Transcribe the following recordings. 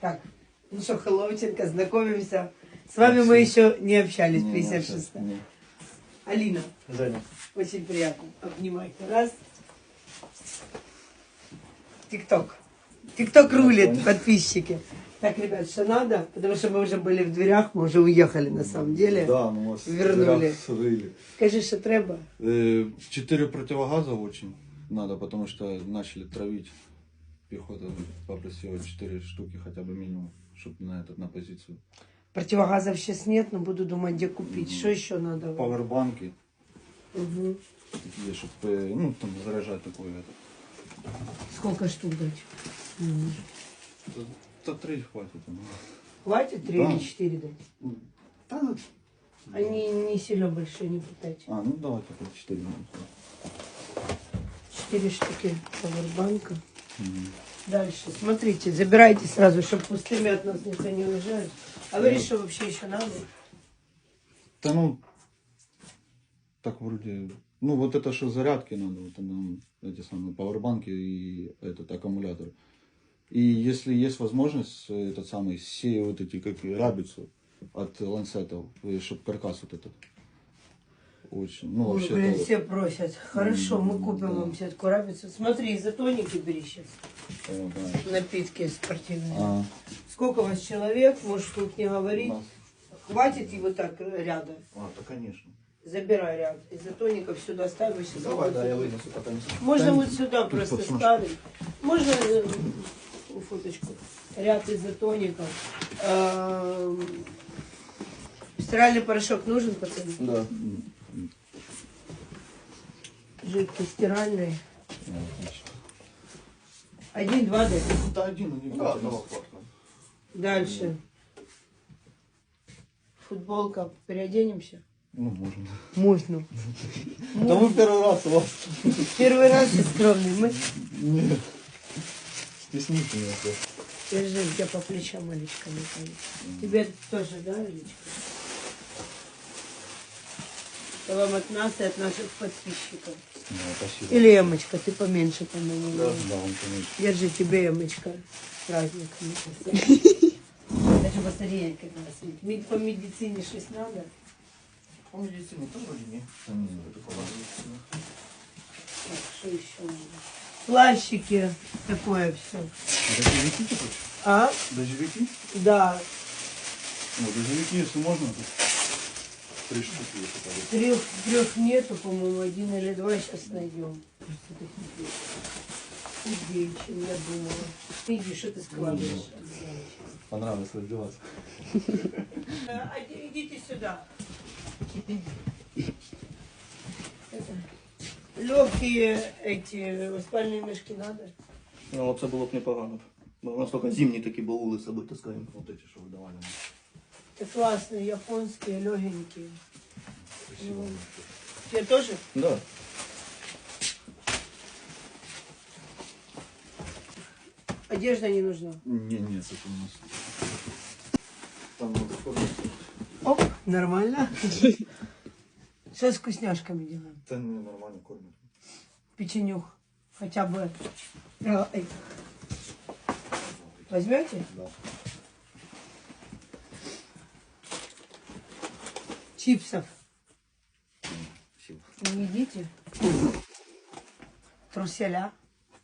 Так, ну что, Хэллоученко, знакомимся. С вами мы еще не общались, 56 Не. Алина, Женя. очень приятно. Обнимайте. Раз. Тикток. Тикток рулит, подписчики. Так, ребят, что надо? Потому что мы уже были в дверях, мы уже уехали на самом деле. Да, ну вас Вернули. срыли. Скажи, что треба? Э, Четыре противогаза очень надо, потому что начали травить. Пехота попросила четыре штуки хотя бы минимум, чтобы на этот на позицию. Противогазов сейчас нет, но буду думать, где купить. Что еще надо? Пауэрбанки такие, чтобы ну там заряжать такое. Это. Сколько штук дать? Мгм. Да три хватит. ну. Хватит три Да. или четыре дать? Да, ну, Они не сильно большие, не пытайте. А, ну давайте по четыре. Четыре штуки пауэрбанка. Дальше, смотрите, забирайте сразу, чтобы пустыми от нас никто не уезжает. А говоришь, что вообще еще надо? Да ну, так вроде, ну вот это что зарядки надо, вот нам эти самые пауэрбанки и этот аккумулятор. И если есть возможность, этот самый, все вот эти, как и рабицу от ланцетов, чтобы каркас вот этот. Очень, ну Ой, вообще блин, все просят. Хорошо, мы купим да. вам сетку рабицу. Смотри, изотоники бери сейчас. О, да. Напитки спортивные. А, Сколько у вас человек? Можешь вслух не говорить. нас- Хватит его так ряда. а, да, конечно. Забирай ряд. Изотоников сюда ставь. вы сейчас заходите. вынесу пока не Можно Да, вот сюда тут просто посмотришь. ставить. Можно э, фоточку. Ряд изотоников. Эм, Стиральный порошок нужен, пацаны? Да. Жидкий стиральный. Отлично. Один, два, да. Да, один, один. Да, одного хватит. Дальше. Футболка. Переоденемся? Ну, можно. Можно. Да мы первый раз у вас. Первый раз ты скромный. Мы Нет. Стеснительно все. держи тебя по плечам, Алечка. не. Тебе тоже, да, Алечка? Это вам от нас и от наших подписчиков. Да, спасибо. Или Эмочка, ты поменьше, по-моему. Да, да, он конечно. Держи тебе, Эмочка, с праздником. Даже посмотри, как сидит. Ми- По медицине что надо? По медицине тоже вроде не. Так, что еще надо? Плащики, такое все. Дождевики ты хочешь? А? Дождевики? Да, Ну, дождевики, если можно, то три штуки если так. трех, трех нету, по-моему, один или два сейчас найдем. Просто ты худей. Худей, чем я думала. Ты иди, что ты складываешь? Понравилось раздеваться. А, иди- Идите сюда. Легкие эти спальные мешки надо? Ну, оце було б непогано. Бо у нас тільки зимні такі баули з собою таскаємо. Вот эти, что вы давали. Это классные, японские, легенькие. Спасибо. Тебе тоже? Да. Одежда не нужна. Не, нет, это у нас. Там вот такой. Оп, нормально. Что с вкусняшками делаем? Это не нормально кормят. Печенюх. Хотя бы. Эй. Возьмете? Да. Чипсов. Спасибо. Не едите? Труселя.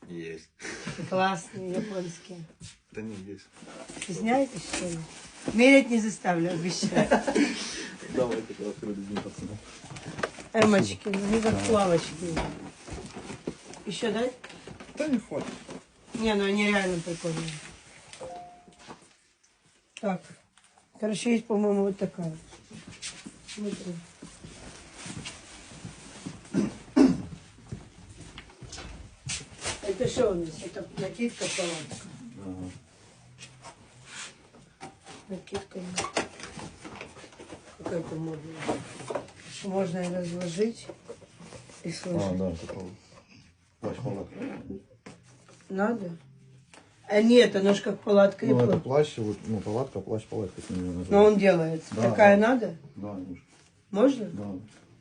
Есть. Классные, японские. Да не есть. Стесняетесь, что ли? Мерять не заставлю, обещаю. Давай тогда открыли пацаны. Эмочки, ну не как плавочки. Еще дать? Да не хватит. Не, ну они реально прикольные. Так. Короче, есть, по-моему, вот такая. Смотри. Это что у нас? Это накидка палатка. Ага. Накидка. Какая-то модная. Можно и разложить и А, сложить. да, такого. Надо? А нет, оно ж как палатка и Ну, это плащ. плащ, вот, ну, палатка, плащ, палатка. как меня называют. Но он делается. Да, Такая да. надо? Да, Миш, Можно? да.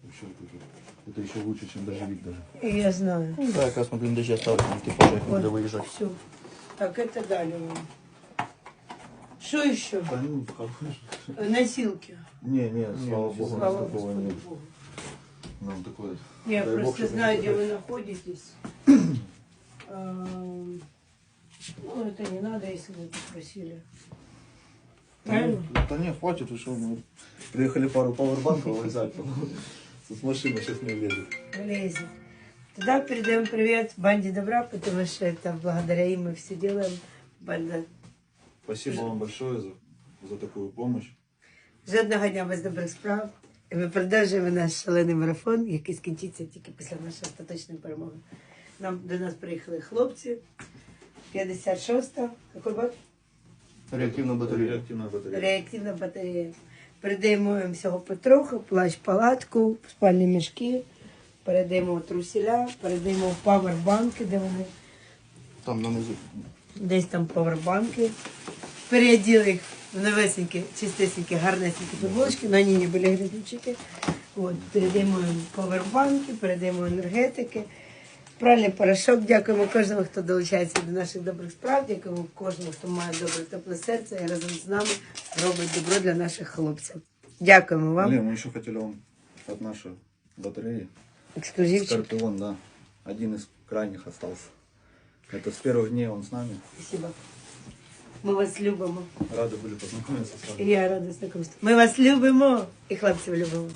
Вообще, это, это еще лучше, чем дождевик даже. И я знаю. Ну, да, якраз ми бліндажі ставити, типу, як ми буде виїжджати. Все. Так, это дали вам. Что еще? Да, ну, хорошо. Носилки. Не, не, слава богу, у нас Слава такого Господу нет. Богу. Нам такое. Я Дай бог, просто чтобы знаю, не где вы такое. находитесь. Эм, Ну, это не надо, если вы попросили. Правильно? Ну, Да не, хватит, вы что, мы приехали пару пауэрбанков взять. С машины сейчас не влезет. Влезет. Тогда передаем привет банде добра, потому что это благодаря им мы все делаем. Банда. Спасибо вам большое за, за такую помощь. Жодного дня без добрих справ. І ми продовжуємо наш шалений марафон, який скінчиться тільки після нашої остаточної перемоги. Нам до нас приїхали хлопці. 56-та. Какой бат? Реактивна батарея. Реактивная батарея. Реактивна батарея. Передаємо їм всього потроху, плащ палатку, спальні мішки, передаємо трусіля, передаємо павербанки, де вони Там на низу. десь там павербанки. Переоділи їх в новесенькі, чистесенькі, гарнесенькі футболочки, вони не були грязнючики. От, передаємо їм павербанки, передаємо енергетики. Пральний порошок. Дякуємо кожному, хто долучається до наших добрих справ. Дякуємо кожному, хто має добре тепле серце і разом з нами робить добро для наших хлопців. Дякуємо вам. Блин, мы еще хотели вам от нашей батареи. Ексклюзивчик. Скорпион, да. Один из крайних остался. Это с первых дней он с нами. Спасибо. Ми вас любимо. Рады были познакомиться с І вами. я рада знакомству. Ми вас любимо і хлопців любимо.